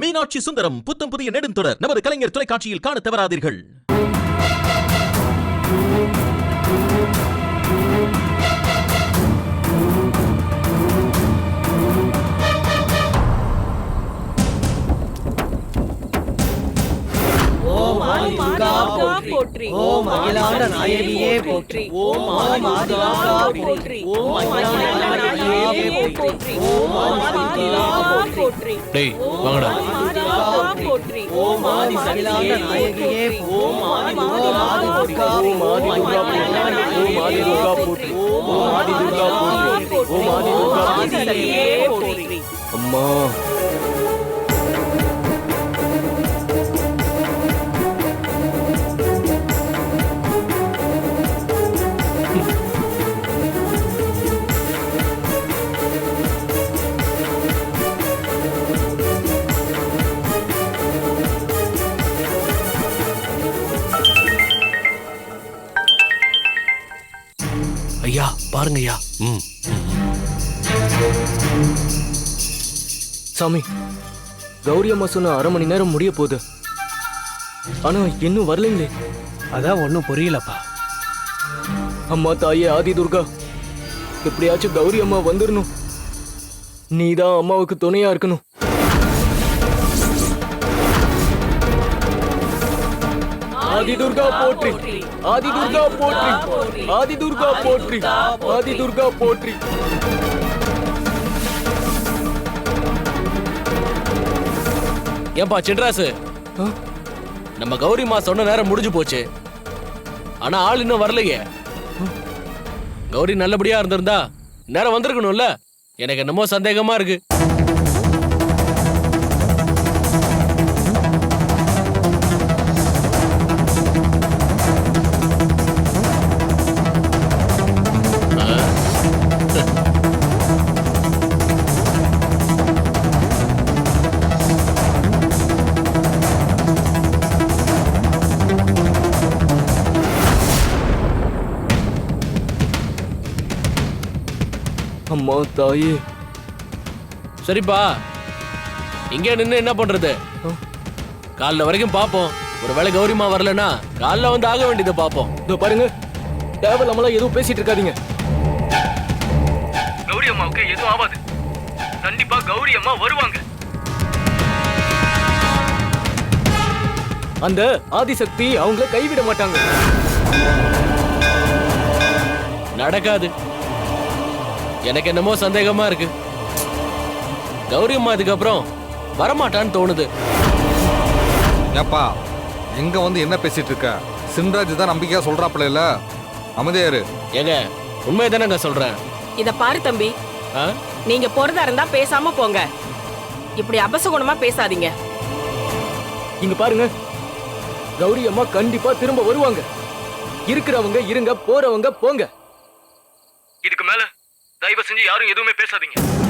மீனாட்சி சுந்தரம் புத்தம் புதிய நெடுந்தொடர். நமது கலைஞர் தொலைக்காட்சியில் காண தவறாதீர்கள். ஓம் ஆதி போற்றி. ஓம் அகிலாண்ட நாயகியே போற்றி. ஓம் போற்றி. ஓம் அகிலாண்ட நாயகியே போற்றி. ஓம் போற்றி. டேய் வாங்கடா. போற்றி. ஓம் ஆதி அகிலாண்ட நாயகியே ஓம் ஆதி துர்கா ஓம் ஆதி துர்கா ஓம் ஆதி துர்கா போற்றி. ஓம் ஆதி துர்கா போற்றி. ஓம் ஆதி துர்கா போற்றி. அம்மா. ஐயா பாருங்க ஐயா ம். சாமி கௌரி அம்மா சொன்ன அரை மணி நேரம் முடிய போகுது. ஆனா இன்னும் வரலைங்களே. அதான் ஒன்றும் புரியலப்பா. அம்மா தாயே ஆதி துர்கா எப்படியாச்சும் கௌரி அம்மா வந்துடணும் நீதான் அம்மாவுக்கு துணையா இருக்கணும். ஆதி துர்கா போற்றி. ஆதி துர்கா போற்றி. ஆதி துர்கா போற்றி. ஆதி துர்கா போற்றி. ஏன்பா சின்ராசு? நம்ம கௌரிமா சொன்ன நேரம் முடிஞ்சு போச்சு. ஆனா ஆள் இன்னும் வரலையே. கௌரி நல்லபடியா இருந்திருந்தா நேரம் வந்திருக்கணும்ல. எனக்கு என்னமோ சந்தேகமா இருக்கு. அம்மா தாயே சரிப்பா இங்கே நின்று என்ன பண்றது? காலைல வரைக்கும் பார்ப்போம். ஒருவேளை கௌரிமா வரலனா காலைல வந்து ஆக வேண்டியதை பார்ப்போம். இதோ பாருங்க தேவையில்லாமலாம் எதுவும் பேசிட்டு இருக்காதீங்க. கௌரி அம்மாவுக்கு எதுவும் ஆகாது கண்டிப்பா கௌரி அம்மா வருவாங்க. அந்த ஆதிசக்தி அவங்கள கைவிட மாட்டாங்க. நடக்காது. எனக்கு என்னமோ சந்தேகமா இருக்கு. கௌரி அம்மா இதுக்கப்புறம் வரமாட்டான்னு தோணுது. ஏப்பா எங்க வந்து என்ன பேசிட்டு இருக்க? சின்ராஜ் தான் நம்பிக்கையா சொல்றாப்புல இல்ல? அமைதியாரு ஏங்க உண்மையை தானேங்க சொல்றேன். இத பாரு தம்பி. ஆ? நீங்க போறதா இருந்தா பேசாம போங்க. இப்படி அபசகுணமா பேசாதீங்க. இங்க பாருங்க. கௌரி அம்மா கண்டிப்பா திரும்ப வருவாங்க. இருக்கிறவங்க இருங்க போறவங்க போங்க. இதுக்கு மேல தயவு செஞ்சு யாரும் எதுவுமே பேசாதீங்க.